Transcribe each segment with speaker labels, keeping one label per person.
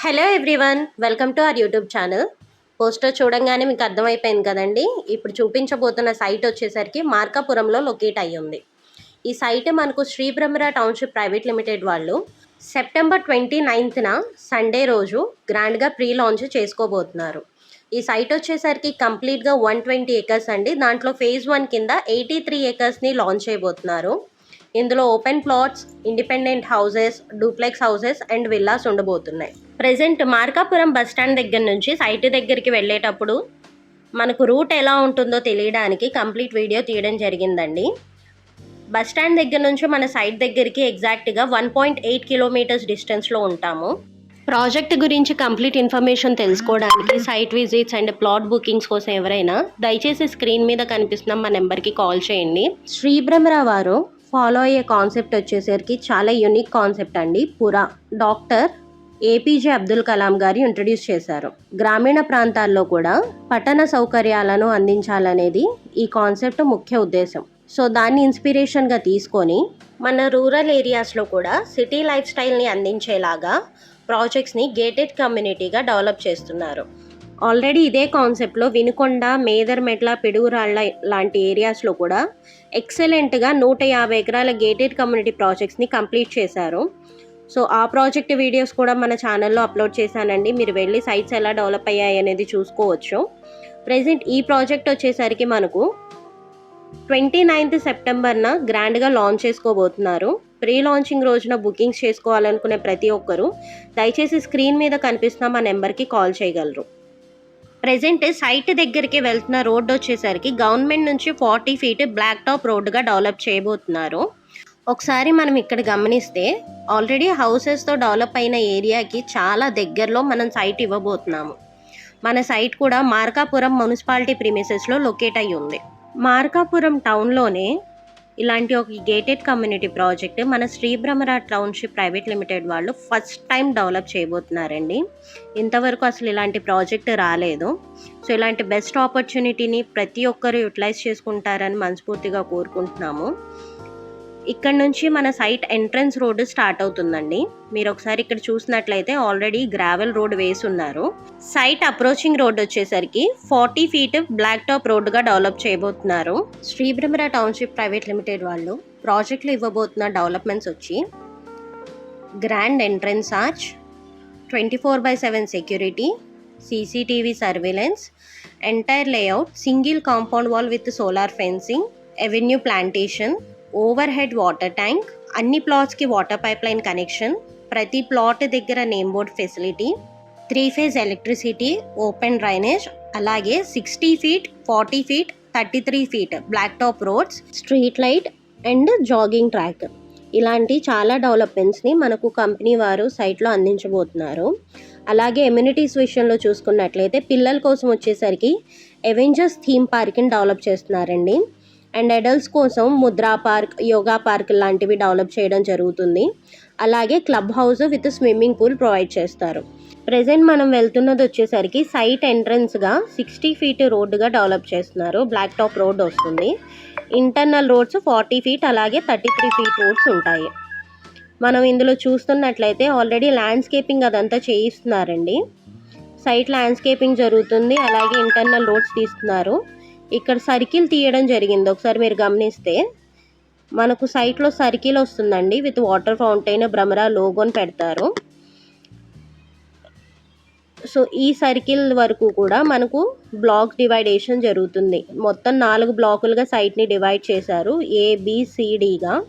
Speaker 1: Hello everyone welcome to our YouTube channel poster చూడంగానే మీకు అర్థమైపోయింది కదండి. ఇప్పుడు చూపించబోతున్న సైట్ వచ్చేసరికి మార్కాపురంలో లొకేట్ అయ్యి ఉంది. ఈ సైట్ మనకు శ్రీబ్రహ్మరా టౌన్షిప్ ప్రైవేట్ లిమిటెడ్ వాళ్ళు సెప్టెంబర్ ట్వంటీ నైన్త్న సండే రోజు గ్రాండ్గా ప్రీ లాంచ్ చేసుకోబోతున్నారు. ఈ సైట్ వచ్చేసరికి కంప్లీట్గా వన్ ట్వంటీ ఏకర్స్ అండి. దాంట్లో ఫేజ్ వన్ కింద ఎయిటీ త్రీ ఏకర్స్ని లాంచ్ చేయబోతున్నారు. ఇందులో open plots independent houses duplex houses and villas ఉండబోతున్నాయి. ప్రజెంట్ మార్కాపురం బస్ స్టాండ్ దగ్గర నుంచి సైట్ దగ్గరికి వెళ్ళేటప్పుడు మనకు రూట్ ఎలా ఉంటుందో తెలియడానికి కంప్లీట్ వీడియో తీయడం జరిగిందండి. బస్ స్టాండ్ దగ్గర నుంచి మన సైట్ దగ్గరికి ఎగ్జాక్ట్గా వన్ పాయింట్ ఎయిట్ కిలోమీటర్స్ డిస్టెన్స్లో ఉంటాము. ప్రాజెక్ట్ గురించి కంప్లీట్ ఇన్ఫర్మేషన్ తెలుసుకోవడానికి site visits and plot bookings కోసం ఎవరైనా దయచేసి స్క్రీన్ మీద కనిపిస్తున్న మా నెంబర్కి కాల్ చేయండి. శ్రీ వారు ఫాలో అయ్యే కాన్సెప్ట్ వచ్చేసరికి చాలా యూనిక్ కాన్సెప్ట్ అండి. పురా డాక్టర్ ఏపీజే అబ్దుల్ కలాం గారు ఇంట్రడ్యూస్ చేశారు. గ్రామీణ ప్రాంతాల్లో కూడా పట్టణ సౌకర్యాలను అందించాలనేది ఈ కాన్సెప్ట్ ముఖ్య ఉద్దేశం. సో దాన్ని ఇన్స్పిరేషన్గా తీసుకొని మన రూరల్ ఏరియాస్లో కూడా సిటీ లైఫ్ స్టైల్ని అందించేలాగా ప్రాజెక్ట్స్ని గేటెడ్ కమ్యూనిటీగా డెవలప్ చేస్తున్నారు. ఆల్రెడీ ఇదే కాన్సెప్ట్లో వినుకొండ మేదర్మెట్ల పిడుగురాళ్ళ లాంటి ఏరియాస్లో కూడా ఎక్సలెంట్గా నూట యాభై ఎకరాల గేటెడ్ కమ్యూనిటీ ప్రాజెక్ట్స్ని కంప్లీట్ చేశారు. సో ఆ ప్రాజెక్ట్ వీడియోస్ కూడా మన ఛానల్లో అప్లోడ్ చేశానండి. మీరు వెళ్ళి సైట్స్ ఎలా డెవలప్ అయ్యాయి అనేది చూసుకోవచ్చు. ప్రజెంట్ ఈ ప్రాజెక్ట్ వచ్చేసరికి మనకు ట్వంటీ నైన్త్ సెప్టెంబర్న గ్రాండ్గా లాంచ్ చేసుకోబోతున్నారు. ప్రీ లాంచింగ్ రోజున బుకింగ్స్ చేసుకోవాలనుకునే ప్రతి ఒక్కరూ దయచేసి స్క్రీన్ మీద కనిపిస్తున్న మా నెంబర్కి కాల్ చేయగలరు. ప్రజెంట్ సైట్ దగ్గరికి వెళ్తున్న రోడ్డు వచ్చేసరికి గవర్నమెంట్ నుంచి ఫార్టీ ఫీట్ బ్లాక్ టాప్ రోడ్డుగా డెవలప్ చేయబోతున్నారు. ఒకసారి మనం ఇక్కడ గమనిస్తే ఆల్రెడీ హౌసెస్తో డెవలప్ అయిన ఏరియాకి చాలా దగ్గరలో మనం సైట్ ఇవ్వబోతున్నాము. మన సైట్ కూడా మార్కాపురం మున్సిపాలిటీ ప్రిమిసెస్లో లొకేట్ అయి ఉంది. మార్కాపురం టౌన్లోనే ఇలాంటి ఒక గేటెడ్ కమ్యూనిటీ ప్రాజెక్ట్ మన Sri Bhramara township private limited వాళ్ళు ఫస్ట్ టైం డెవలప్ చేయబోతున్నారండి. ఇంతవరకు అసలు ఇలాంటి ప్రాజెక్ట్ రాలేదు. సో ఇలాంటి బెస్ట్ ఆపర్చునిటీని ప్రతి ఒక్కరు యూటిలైజ్ చేసుకుంటారని మనస్ఫూర్తిగా కోరుకుంటున్నాము. ఇక్కడ నుంచి మన సైట్ ఎంట్రన్స్ రోడ్ స్టార్ట్ అవుతుందండి. మీరు ఒకసారి ఇక్కడ చూసినట్లయితే ఆల్రెడీ గ్రావెల్ రోడ్ వేసి ఉన్నారు. సైట్ అప్రోచింగ్ రోడ్ వచ్చేసరికి ఫార్టీ ఫీట్ బ్లాక్ టాప్ రోడ్డుగా డెవలప్ చేయబోతున్నారు. శ్రీభ్రమర టౌన్షిప్ ప్రైవేట్ లిమిటెడ్ వాళ్ళు ప్రాజెక్టులు ఇవ్వబోతున్న డెవలప్మెంట్స్ వచ్చి grand entrance arch twenty four by seven security CCTV surveillance entire layout single compound wall with solar fencing avenue plantation over head water tank అన్ని ప్లాట్స్కి water pipe line connection ప్రతి plot దగ్గర name board facility three phase electricity open drainage అలాగే sixty feet forty feet thirty three feet black top roads street light and jogging track. ఇలాంటి చాలా డెవలప్మెంట్స్ని మనకు company వారు సైట్లో అందించబోతున్నారు. అలాగే ఎమ్యూనిటీస్ విషయంలో చూసుకున్నట్లయితే పిల్లల కోసం వచ్చేసరికి ఎవెంజర్స్ థీమ్ పార్క్ని డెవలప్ చేస్తున్నారండి. అండ్ అడల్ట్స్ కోసం ముద్రా పార్క్ యోగా పార్క్ లాంటివి డెవలప్ చేయడం జరుగుతుంది. అలాగే club house with swimming pool provide చేస్తారు. ప్రజెంట్ మనం వెళ్తున్నది వచ్చేసరికి సైట్ ఎంట్రన్స్గా సిక్స్టీ ఫీట్ రోడ్డుగా డెవలప్ చేస్తున్నారు. బ్లాక్ టాప్ రోడ్ వస్తుంది. ఇంటర్నల్ రోడ్స్ ఫార్టీ ఫీట్ అలాగే థర్టీ త్రీ ఫీట్ రోడ్స్ ఉంటాయి. మనం ఇందులో చూస్తున్నట్లయితే ఆల్రెడీ ల్యాండ్స్కేపింగ్ అదంతా చేయిస్తున్నారండి. సైట్ ల్యాండ్స్కేపింగ్ జరుగుతుంది. అలాగే ఇంటర్నల్ రోడ్స్ తీస్తున్నారు. ఇక్కడ సర్కిల్ తీయడం జరిగింది. ఒకసారి మీరు గమనిస్తే మనకు సైట్లో సర్కిల్ వస్తుందండి. విత్ వాటర్ ఫౌంటైన్ భ్రమరా లోగోని పెడతారు. సో ఈ సర్కిల్ వరకు కూడా మనకు బ్లాక్ డివైడేషన్ జరుగుతుంది. మొత్తం నాలుగు బ్లాకులుగా సైట్ని డివైడ్ చేశారు. ఏబిసిడిగా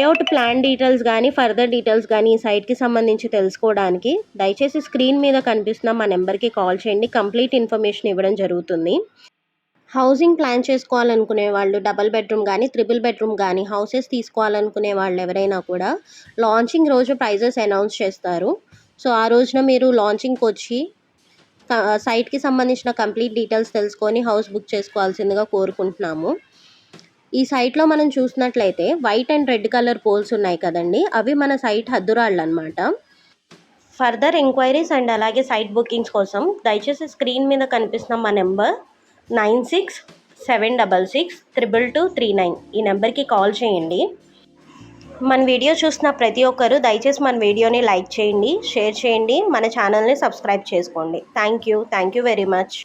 Speaker 1: లేఅవుట్ ప్లాన్ డీటెయిల్స్ కానీ ఫర్దర్ డీటెయిల్స్ కానీ ఈ సైట్కి సంబంధించి తెలుసుకోవడానికి దయచేసి స్క్రీన్ మీద కనిపిస్తున్న మా నెంబర్కి కాల్ చేయండి. కంప్లీట్ ఇన్ఫర్మేషన్ ఇవ్వడం జరుగుతుంది. హౌసింగ్ ప్లాన్ చేసుకోవాలనుకునే వాళ్ళు డబల్ బెడ్రూమ్ కానీ త్రిబుల్ బెడ్రూమ్ కానీ హౌసెస్ తీసుకోవాలనుకునే వాళ్ళు ఎవరైనా కూడా లాంచింగ్ రోజు ప్రైజెస్ అనౌన్స్ చేస్తారు. సో ఆ రోజున మీరు లాంచింగ్కి వచ్చి సైట్కి సంబంధించిన కంప్లీట్ డీటెయిల్స్ తెలుసుకొని హౌస్ బుక్ చేసుకోవాల్సిందిగా కోరుకుంటున్నాము. ఈ సైట్లో మనం చూసినట్లయితే white and red colour poles ఉన్నాయి కదండి. అవి మన సైట్ హద్దురాళ్ళు అనమాట ఫర్దర్ ఎంక్వైరీస్ అండ్ అలాగే సైట్ బుకింగ్స్ కోసం దయచేసి స్క్రీన్ మీద కనిపిస్తున్న మా number nine six seven double six triple two three nine. ఈ నెంబర్కి కాల్ చేయండి. మన వీడియో చూసిన ప్రతి ఒక్కరూ దయచేసి మన వీడియోని లైక్ చేయండి షేర్ చేయండి మన ఛానల్ని సబ్స్క్రైబ్ చేసుకోండి. Thank you thank you very much.